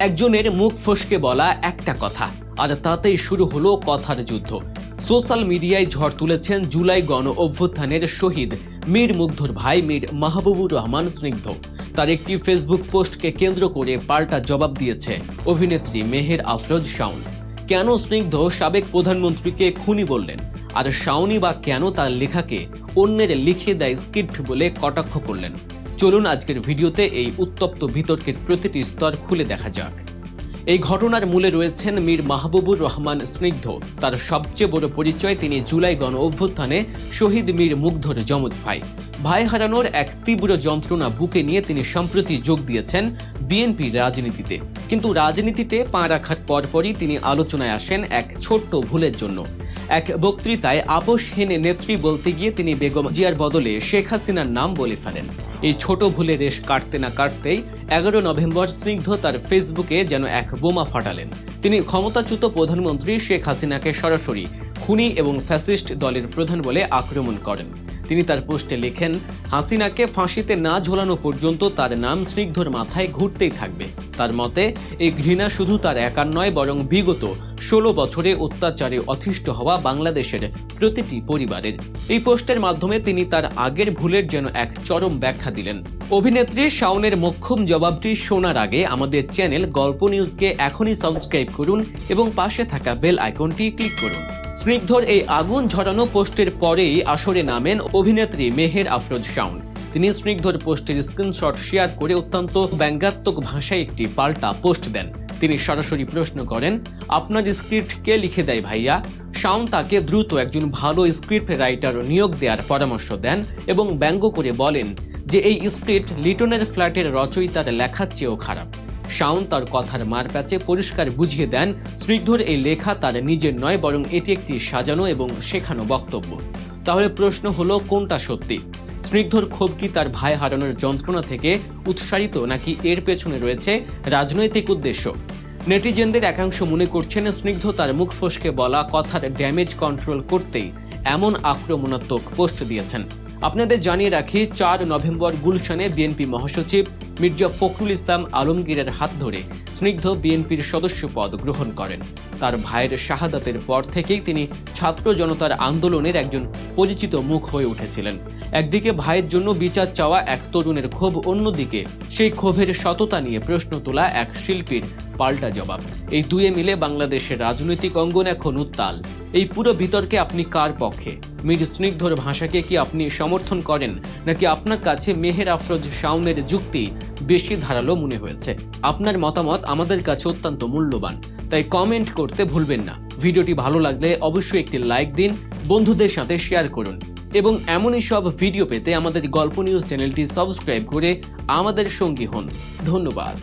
একজনের মুখ ফসকে বলা একটা কথা। আর তাতেই শুরু হলো কথার যুদ্ধ। সোশ্যাল মিডিয়ায় ঝড় তুলেছেন জুলাই গণ অভ্যুত্থানের শহীদ মীর মুগ্ধর ভাই মীর মাহবুবুর রহমান স্নিগ্ধ। তার একটি ফেসবুক পোস্টকে কেন্দ্র করে পাল্টা জবাব দিয়েছে অভিনেত্রী মেহের আফরোজ শাওন। কেন স্নিগ্ধ সাবেক প্রধানমন্ত্রীকে খুনি বললেন? আর শাওনি বা কেন তার লেখাকে অন্যের লিখে দেয় স্ক্রিপ্ট বলে কটাক্ষ করলেন। চলুন আজকের ভিডিওতে এই উত্তপ্ত বিতর্কের প্রতিটি স্তর খুলে দেখা যাক। এই ঘটনার মূলে রয়েছেন মীর মাহবুবুর রহমান স্নিগ্ধ। তার সবচেয়ে বড় পরিচয় তিনি জুলাই গণ অভ্যুত্থানে শহীদ মীর মুগ্ধর যমজ ভাই। ভাই হারানোর এক তীব্র যন্ত্রণা বুকে নিয়ে তিনি সম্প্রতি যোগ দিয়েছেন বিএনপির রাজনীতিতে। কিন্তু রাজনীতিতে পা রাখার পরপরই তিনি আলোচনায় আসেন এক ছোট্ট ভুলের জন্য। এক বক্তৃতায় আপোষহীন নেত্রী বলতে গিয়ে তিনি বেগম জিয়ার বদলে শেখ হাসিনার নাম বলে ফেলেন। এই ছোট ভুলে রেশ কাটতে না কাটতেই এগারো নভেম্বর স্নিগ্ধ তার ফেসবুকে যেন এক বোমা ফাটালেন। তিনি ক্ষমতাচ্যুত প্রধানমন্ত্রী শেখ হাসিনাকে সরাসরি খুনি এবং ফ্যাসিস্ট দলের প্রধান বলে আক্রমণ করেন। তিনি তার পোস্টে লেখেন, হাসিনাকে ফাঁসিতে না ঝোলানো পর্যন্ত তার নাম স্নিগ্ধর মাথায় ঘুরতেই থাকবে। তার মতে, এই ঘৃণা শুধু তার একার নয়, বরং বিগত ষোলো বছরে অত্যাচারে অতিষ্ঠ হওয়া বাংলাদেশের প্রতিটি পরিবারের। এই পোস্টের মাধ্যমে তিনি তার আগের ভুলের যেন এক চরম ব্যাখ্যা দিলেন। অভিনেত্রী শাওনের মোক্ষম জবাবটি শোনার আগে আমাদের চ্যানেল গল্প নিউজকে এখনই সাবস্ক্রাইব করুন এবং পাশে থাকা বেল আইকনটি ক্লিক করুন। স্নিগ্ধর এই আগুন ঝরানো পোস্টের পরেই আসরে নামেন অভিনেত্রী মেহের আফরোজ শাওন। তিনি স্নিগ্ধর পোস্টের স্ক্রিনশট শেয়ার করে অত্যন্ত ব্যঙ্গাত্মক ভাষায় একটি পাল্টা পোস্ট দেন। তিনি সরাসরি প্রশ্ন করেন, আপনার স্ক্রিপ্ট কে লিখে দেয় ভাইয়া? শাওন তাকে দ্রুত একজন ভালো স্ক্রিপ্ট রাইটার নিয়োগ দেওয়ার পরামর্শ দেন এবং ব্যঙ্গ করে বলেন যে এই স্ক্রিপ্ট লিটনের ফ্ল্যাটের রচয়িতার লেখার চেয়েও খারাপ। শাওন তার কথার মার প্যাচে পরিষ্কার বুঝিয়ে দেন, স্নিগ্ধর এই লেখা তার নিজের নয়, বরং এটি একটি সাজানো এবং শেখানো বক্তব্য। তাহলে প্রশ্ন হলো, কোনটা সত্যি? স্নিগ্ধর ক্ষোভ কি তার ভাই হারানোর যন্ত্রণা থেকে উৎসাহিত নাকি এর পেছনে রয়েছে রাজনৈতিক উদ্দেশ্য? নেটিজেনদের একাংশ মনে করছেন স্নিগ্ধ তার মুখ ফসকে বলা কথার ড্যামেজ কন্ট্রোল করতেই এমন আক্রমণাত্মক পোস্ট দিয়েছেন। আপনাদের জানিয়ে রাখি, চার নভেম্বর গুলশানে বিএনপি মহাসচিব মির্জা ফখরুল ইসলাম আলমগীরের হাত ধরে স্নিগ্ধ বিএনপির সদস্য পদ গ্রহণ করেন। তার ভাইয়ের শাহাদাতের পর থেকেই তিনি ছাত্র জনতার আন্দোলনের একজন পরিচিত মুখ হয়ে উঠেছিলেন। একদিকে ভাইয়ের জন্য বিচার চাওয়া এক তরুণের ক্ষোভ, অন্যদিকে সেই ক্ষোভের সততা নিয়ে প্রশ্ন তোলা এক শিল্পীর পাল্টা জবাব। এই দুয়ে মিলে বাংলাদেশের রাজনৈতিক অঙ্গন এখন উত্তাল। এই পুরো বিতর্কে আপনি কার পক্ষে? মীর স্নিগ্ধর ভাষাকে কি আপনি সমর্থন করেন? নাকি আপনার কাছে মেহের আফরোজ শাওনের যুক্তি বেশি ধারালো মনে হয়েছে। আপনার মতামত আমাদের কাছে অত্যন্ত মূল্যবান, তাই কমেন্ট করতে ভুলবেন না। ভিডিওটি ভালো লাগলে অবশ্যই একটি লাইক দিন, বন্ধুদের সাথে শেয়ার করুন। এবং এমনই সব ভিডিও পেতে আমাদের গল্প নিউজ চ্যানেলটি সাবস্ক্রাইব করে আমাদের সঙ্গী হন। ধন্যবাদ।